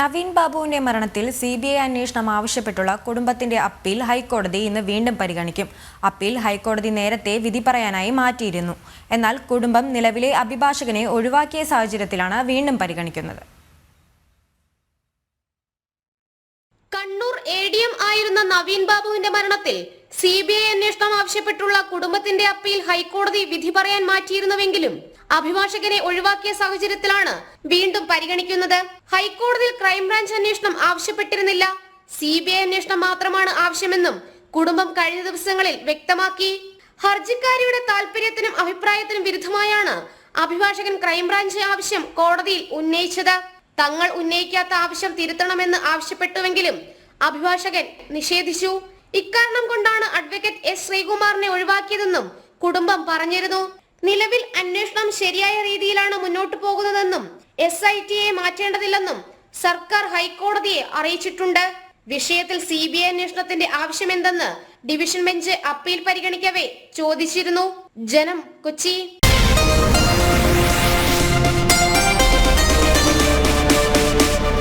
നവീൻ ബാബുവിന്റെ മരണത്തിൽ C B I അന്വേഷണം ആവശ്യപ്പെട്ടുള്ള കുടുംബത്തിന്റെ അപ്പീൽ ഹൈക്കോടതി ഇന്ന് വീണ്ടും പരിഗണിക്കും. അപ്പീൽ ഹൈക്കോടതി നേരത്തെ വിധി പറയാനായി മാറ്റിയിരുന്നു. എന്നാൽ കുടുംബം നിലവിലെ അഭിഭാഷകനെ ഒഴിവാക്കിയ സാഹചര്യത്തിലാണ് വീണ്ടും പരിഗണിക്കുന്നത്. കണ്ണൂർ എ ഡി എം ആയിരുന്ന നവീൻ ബാബുവിന്റെ മരണത്തിൽ സി ബി ഐ അന്വേഷണം ആവശ്യപ്പെട്ടുള്ള കുടുംബത്തിന്റെ അപ്പീൽ ഹൈക്കോടതി വിധി പറയാൻ മാറ്റിയിരുന്നുവെങ്കിലും അഭിഭാഷകനെ ഒഴിവാക്കിയ സാഹചര്യത്തിലാണ് വീണ്ടും പരിഗണിക്കുന്നത്. ഹൈക്കോടതിയിൽ ക്രൈംബ്രാഞ്ച് അന്വേഷണം ആവശ്യപ്പെട്ടിരുന്നില്ല. സി ബി ഐ അന്വേഷണം മാത്രമാണ് ആവശ്യമെന്നും കുടുംബം കഴിഞ്ഞ ദിവസങ്ങളിൽ വ്യക്തമാക്കി. ഹർജിക്കാരിയുടെ താല്പര്യത്തിനും അഭിപ്രായത്തിനും വിരുദ്ധമായാണ് അഭിഭാഷകൻ ക്രൈംബ്രാഞ്ച് ആവശ്യം കോടതിയിൽ ഉന്നയിച്ചത്. തങ്ങൾ ഉന്നയിക്കാത്ത ആവശ്യം തിരുത്തണമെന്ന് ആവശ്യപ്പെട്ടുവെങ്കിലും അഭിഭാഷകൻ നിഷേധിച്ചു. ഇക്കാരണം കൊണ്ടാണ് അഡ്വക്കേറ്റ് എസ് ശ്രീകുമാറിനെ ഒഴിവാക്കിയതെന്നും കുടുംബം പറഞ്ഞിരുന്നു. നിലവിൽ അന്വേഷണം ശരിയായ രീതിയിലാണ് മുന്നോട്ട് പോകുന്നതെന്നും എസ് ഐ ടിയെ മാറ്റേണ്ടതില്ലെന്നും സർക്കാർ ഹൈക്കോടതിയെ അറിയിച്ചിട്ടുണ്ട്. വിഷയത്തിൽ സി ബി ഐ അന്വേഷണത്തിന്റെ ആവശ്യമെന്തെന്ന് ഡിവിഷൻ ബെഞ്ച് അപ്പീൽ പരിഗണിക്കവേ ചോദിച്ചിരുന്നു. ജനം കൊച്ചി.